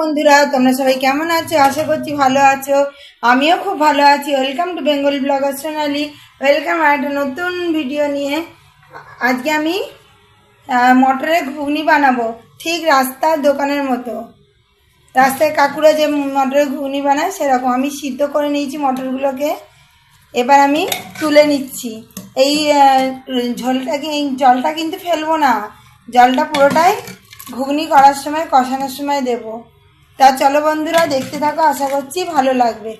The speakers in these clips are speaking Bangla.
বন্ধুরা, তোমরা সবাই কেমন আছো? আশা করছি ভালো আছো। আমিও খুব ভালো আছি। Welcome to Bengal blogger Sonali welcome আর একটা নতুন ভিডিও নিয়ে। আজকে আমি মটরের ঘুগনি বানাবো। ঠিক রাস্তার দোকানের মতো। রাস্তায় কাকুরা যে মটরের ঘুগনি বানায়, সেরকম। আমি সিদ্ধ করে নিয়েছি মটরগুলোকে। এবার আমি তুলে নিচ্ছি। এই ঝোলটাকে এই জলটা কিন্তু ফেলব না। জলটা পুরোটাই ঘুগনি করার সময়, কষানোর সময় দেব। তা চলো বন্ধুরা, দেখতে থাকো, আশা করছি ভালো লাগবে।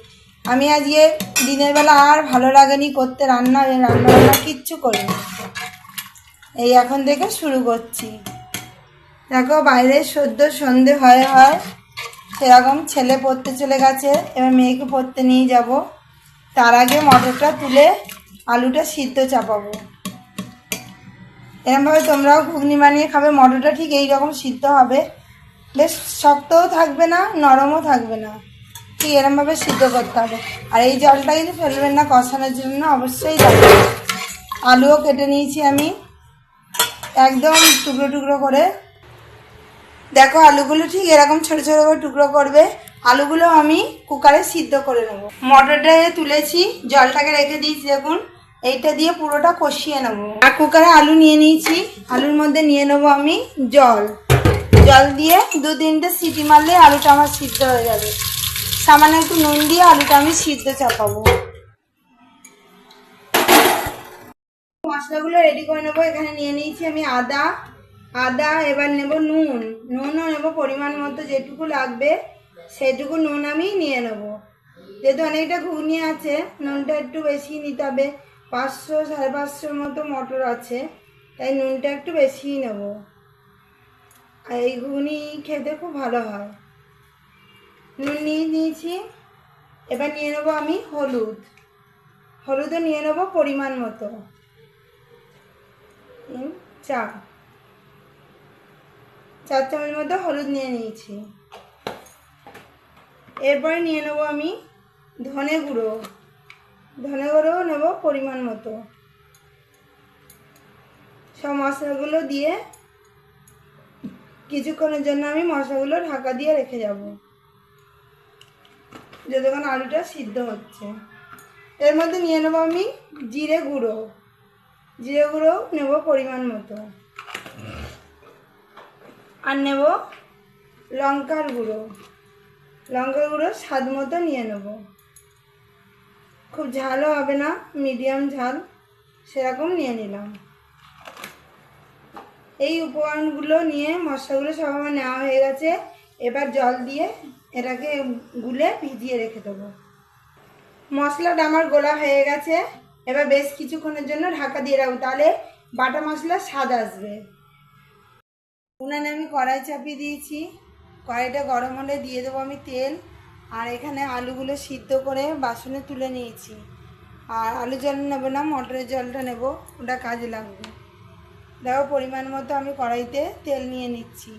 আমি আজকে দিনের বেলা আর ভালো লাগেনি করতে, রান্না রান্না বান্না কিচ্ছু করিনি। এই এখন থেকে শুরু করছি। দেখো, বাইরে সদ্য সন্ধে হয় হয়। সেরকম ছেলে পড়তে চলে গেছে, এবার মেয়েকে পড়তে নিয়ে যাব। তার আগে মটরটা তুলে আলুটা সিদ্ধ চাপাবো। এরমভাবে তোমরাও ঘুগনি বানিয়ে খাবে, মটরটা ঠিক এই রকম সিদ্ধ হবে। বেশ শক্তও থাকবে না, নরমও থাকবে না। ঠিক এরমভাবে সিদ্ধ করতে হবে। আর এই জলটা কিন্তু ফেলবেন না কষানোর জন্য, অবশ্যই দেবে আলুও কেটে নিয়েছি আমি। একদম টুকরো টুকরো করে। দেখো, আলুগুলো ঠিক এরকম ছোট ছোট করে টুকরো করবে। আলুগুলো আমি কুকারে সিদ্ধ করে নেব। মটরটা তুলেছি, জলটাকে রেখে দিয়েছি দেখুন। এইটা দিয়ে পুরোটা কষিয়ে নেব। আর কুকারে আলু নিয়ে নিয়েছি। আলুর মধ্যে নিয়ে নেব আমি জল। জল দিয়ে দু তিনটে সিটি মারলে আলুটা আমার সিদ্ধ হয়ে যাবে। সামান্য একটু নুন দিয়ে আলুটা আমি সিদ্ধ চাপাবো। মশলাগুলো রেডি করে নেব। এখানে নিয়ে নিয়েছি আমি আদা। আদা এবার নেব নুন। নুনও নেব পরিমাণ মতো যেটুকু লাগবে, সেটুকু নুন আমি নিয়ে নেব। যেহেতু অনেকটা ঘুগনি আছে, নুনটা একটু বেশি নিতে হবে। পাঁচশো সাড়ে পাঁচশোর মতো মটর আছে, তাই নুনটা একটু বেশিই নেব। আর এই ঘুগনি খেতে খুব ভালো হয়। নুন নিয়ে নিয়েছি। এবার নিয়ে নেব আমি হলুদ। হলুদও নিয়ে নেব পরিমাণ মতো। চা চার চামচ মতো হলুদ নিয়ে নিয়েছি। এরপরে নিয়ে নেব আমি ধনে গুঁড়ো। ধনে গুঁড়োও নেব পরিমাণ মতো। সব মশলাগুলো দিয়ে কিছুক্ষণের জন্য আমি মশলাগুলো ঢাকা দিয়ে রেখে যাব। যতক্ষণ আলুটা সিদ্ধ হচ্ছে। এর মধ্যে নিয়ে নেব আমি জিরে গুঁড়ো। জিরে গুঁড়ো নেব পরিমাণ মতো। আর নেব লঙ্কার গুঁড়ো। লঙ্কার গুঁড়ো স্বাদ মতো নিয়ে নেব। খুব ঝালও হবে না, মিডিয়াম ঝাল, সেরকম নিয়ে নিলাম। এই উপকরণগুলো নিয়ে মশলাগুলো সব আমার নেওয়া হয়ে গেছে। এবার জল দিয়ে এটাকে গুলে ভিজিয়ে রেখে দেবো। মশলাটা আমার গোলা হয়ে গেছে। এবার বেশ কিছুক্ষণের জন্য ঢাকা দিয়ে রাখব। তাহলে বাটা মশলার স্বাদ আসবে। উনানে আমি কড়াই চাপিয়ে দিয়েছি। কড়াইটা গরম হলে দিয়ে দেবো আমি তেল। আর এখানে আলুগুলো সিদ্ধ করে বাসনে তুলে নিয়েছি। আর আলু জল নেব না, মটরের জলটা নেব। ওটা কাজে লাগবে। দেখো, পরিমাণ মতো আমি কড়াইতে তেল নিয়ে নিচ্ছি।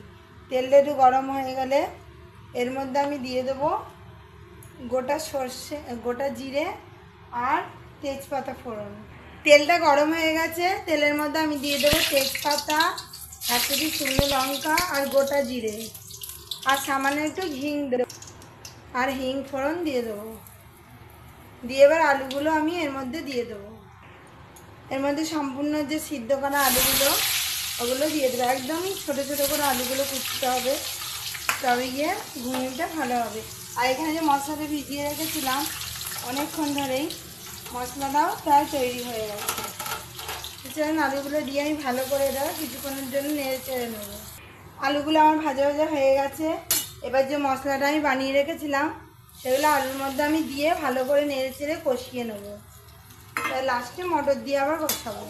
তেলটা একটু গরম হয়ে গেলে এর মধ্যে আমি দিয়ে দেবো গোটা সর্ষে, গোটা জিরে আর তেজপাতা ফোড়ন। তেলটা গরম হয়ে গেছে, তেলের মধ্যে আমি দিয়ে দেবো তেজপাতা, এক কেজি শুকনো লঙ্কা আর গোটা জিরে। আর সামান্য একটু হিং দেবো, আর হিং ফোড়ন দিয়ে দেবো। দিয়ে এবার আলুগুলো আমি এর মধ্যে দিয়ে দেবো। এর মধ্যে সম্পূর্ণ যে সিদ্ধ করা আলুগুলো, ওগুলো দিয়ে দেবো। একদম ছোটো ছোটো করে আলুগুলো কুচতে হবে। তবে গিয়ে ঘুগনিটা ভালো হবে। আর এখানে যে মশলাটা ভিজিয়ে রেখেছিলাম, অনেকক্ষণ ধরেই মশলাটাও প্রায় তৈরি হয়ে গেছে। চলুন আলুগুলো দিয়ে আমি ভালো করে দেবো কিছুক্ষণের জন্য নেড়ে চেড়ে নেব। আলুগুলো আমার ভাজা ভাজা হয়ে গেছে। এবার যে মশলাটা আমি বানিয়ে রেখেছিলাম, সেগুলো আলুর মধ্যে আমি দিয়ে ভালো করে নেড়ে চেড়ে কষিয়ে নেব। তাই লাস্টে মটর দিয়ে আবার কষাবো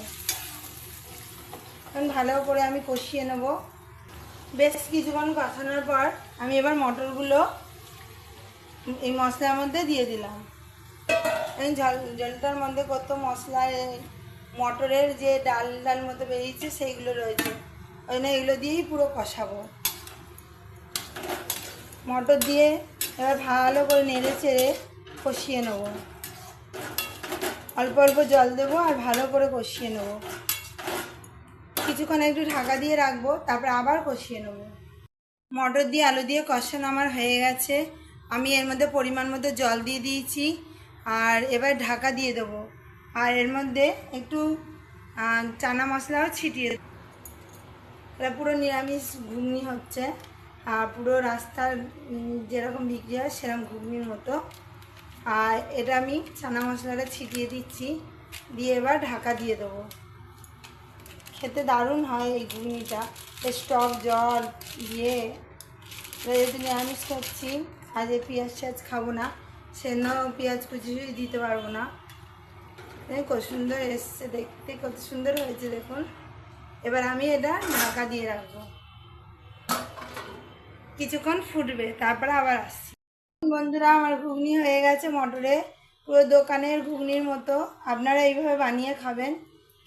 এখন ভালো করে আমি কষিয়ে নেব। বেশ কিছুক্ষণ কষানোর পর আমি এবার মটরগুলো এই মশলার মধ্যে দিয়ে দিলাম। এই জল জলটার মধ্যে কত মশলা মটরের যে ডাল ডাল মতো বেরিয়েছে সেইগুলো রয়েছে। ওই জন্য এগুলো দিয়েই পুরো কষাবো। মটর দিয়ে এবার ভালো করে নেড়ে চেড়ে কষিয়ে নেব। অল্প অল্প জল দেবো আর ভালো করে কষিয়ে নেব। কিছুক্ষণ একটু ঢাকা দিয়ে রাখব, তারপরে আবার কষিয়ে নেব। মটর দিয়ে আলু দিয়ে কষানো আমার হয়ে গেছে। আমি এর মধ্যে পরিমাণ মতো জল দিয়ে দিয়েছি আর এবার ঢাকা দিয়ে দেবো। আর এর মধ্যে একটু চানা মশলাও ছিটিয়ে। এটা পুরো নিরামিষ ঘুগনি হচ্ছে। আর পুরো রাস্তার যেরকম বিক্রি হয় সেরকম ঘুগনির মতো। আর এটা আমি চানা মশলাটা ছিটিয়ে দিচ্ছি। দিয়ে এবার ঢাকা দিয়ে দেবো। খেতে দারুণ হয় এই ঘুগনিটা। বেশ টক জল দিয়ে যেহেতু নিরামিষ খাচ্ছি, আজ এই পেঁয়াজ টিয়াজ খাব না, সেজন্য পেঁয়াজ কুচি দিতে পারব না। কত সুন্দর এসছে দেখতে, কত সুন্দর হয়েছে দেখুন। এবার আমি এটা ঢাকা দিয়ে রাখব। কিছুক্ষণ ফুটবে, তারপরে আবার আসছি। বন্ধুরা, আমার ঘুগনি হয়ে গেছে মটরে। পুরো দোকানের ঘুগনির মতো। আপনারা এইভাবে বানিয়ে খাবেন।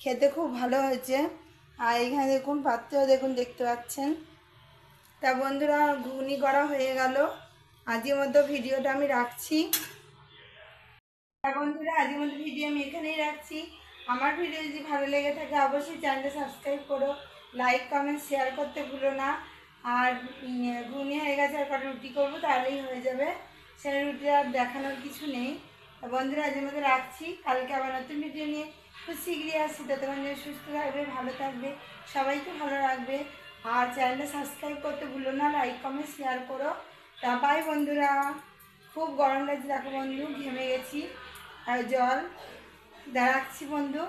খেতে খুব ভালো হয়েছে। আর এখানে দেখুন, পাত্রেও দেখুন, দেখতে পাচ্ছেন। তা বন্ধুরা, ঘুগনি করা হয়ে গেল। আজকের মতো ভিডিওটা আমি রাখছি। বন্ধুরা আজকের মতো ভিডিও আমি এখানেই রাখছি। আমার ভিডিও যদি ভালো লেগে থাকে, অবশ্যই চ্যানেলটা সাবস্ক্রাইব করো। লাইক, কমেন্ট, শেয়ার করতে ভুলো না। আর ঘুগনি রুটি করব, তাহলেই হয়ে যাবে। সেটা রুটি আর দেখানোর কিছু নেই। বন্ধুরা, আজকের মতো রাখছি। কালকে আবার নতুন ভিডিও নিয়ে খুব শীঘ্রই আসছি। ততক্ষণ সুস্থ থাকবে, ভালো থাকবে, সবাইকে ভালো রাখবে। আর চ্যানেলটা সাবস্ক্রাইব করতে ভুলো না লাইক কমেন্ট শেয়ার করো। তা বাই বন্ধুরা। খুব গরম লাগছে, দেখো বন্ধু, ঘেমে গেছি। আর জল। রাখছি বন্ধু।